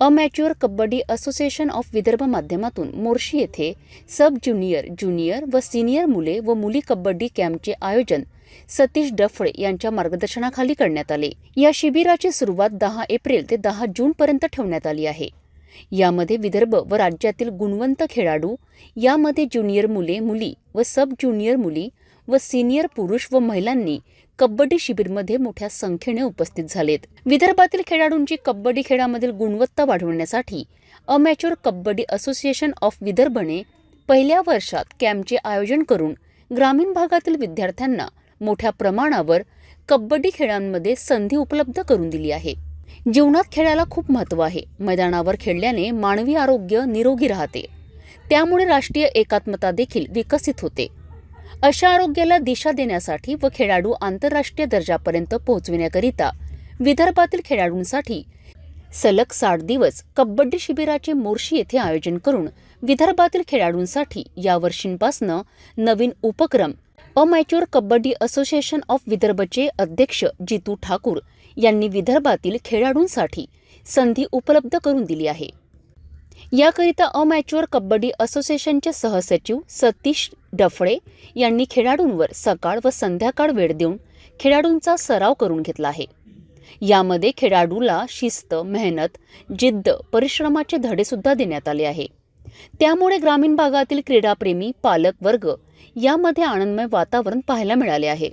Amateur Kabaddi association of Vidarbha माध्यमातून मोर्शी येथे sub junior junior व सिनियर मुले व मुली कबड्डी कॅम्पचे आयोजन सतीश डफळे यांच्या मार्गदर्शनाखाली करण्यात आले. या शिबिराची सुरुवात दहा एप्रिल ते दहा जून पर्यंत ठेवण्यात आली आहे. यामध्ये विदर्भ व राज्यातील गुणवंत खेळाडू यामध्ये ज्युनियर मुले मुली व सब ज्युनियर मुली व सिनियर पुरुष व महिलांनी कबड्डी शिबिरमध्ये मोठ्या संख्येने उपस्थित झालेत. विदर्भातील खेळाडूंची कबड्डी खेळामधील गुणवत्ता वाढवण्यासाठी अमॅच्युअर कबड्डी असोसिएशन ऑफ विदर्भने पहिल्या वर्षात कॅम्पचे आयोजन करून ग्रामीण भागातील विद्यार्थ्यांना मोठ्या प्रमाणावर कबड्डी खेळांमध्ये संधी उपलब्ध करून दिली आहे. जीवनात खेळाला खूप महत्त्व आहे. मैदानावर खेळल्याने मानवी आरोग्य निरोगी राहते. त्यामुळे राष्ट्रीय एकात्मता देखील विकसित होते. अशा आरोग्याला दिशा देण्यासाठी व खेळाडू आंतरराष्ट्रीय दर्जापर्यंत पोहोचविण्याकरिता विदर्भातील खेळाडूंसाठी सलग साठ दिवस कबड्डी शिबिराचे मोर्शी येथे आयोजन करून विदर्भातील खेळाडूंसाठी यावर्षींपासनं नवीन उपक्रम अमॅच्युअर कबड्डी असोसिएशन ऑफ विदर्भचे अध्यक्ष जितू ठाकूर यांनी विदर्भातील खेळाडूंसाठी संधी उपलब्ध करून दिली आहे. याकरिता अमॅच्युअर कबड्डी असोसिएशनचे सहसचिव सतीश डफळे यांनी खेळाडूंवर सकाळ व संध्याकाळ वेळ देऊन खेळाडूंचा सराव करून घेतला आहे. यामध्ये खेळाडूला शिस्त मेहनत जिद्द परिश्रमाचे धडेसुद्धा देण्यात आले आहे. त्यामुळे ग्रामीण भागातील क्रीडाप्रेमी पालक वर्ग यामध्ये आनंदमय वातावरण पाहायला मिळाले आहे.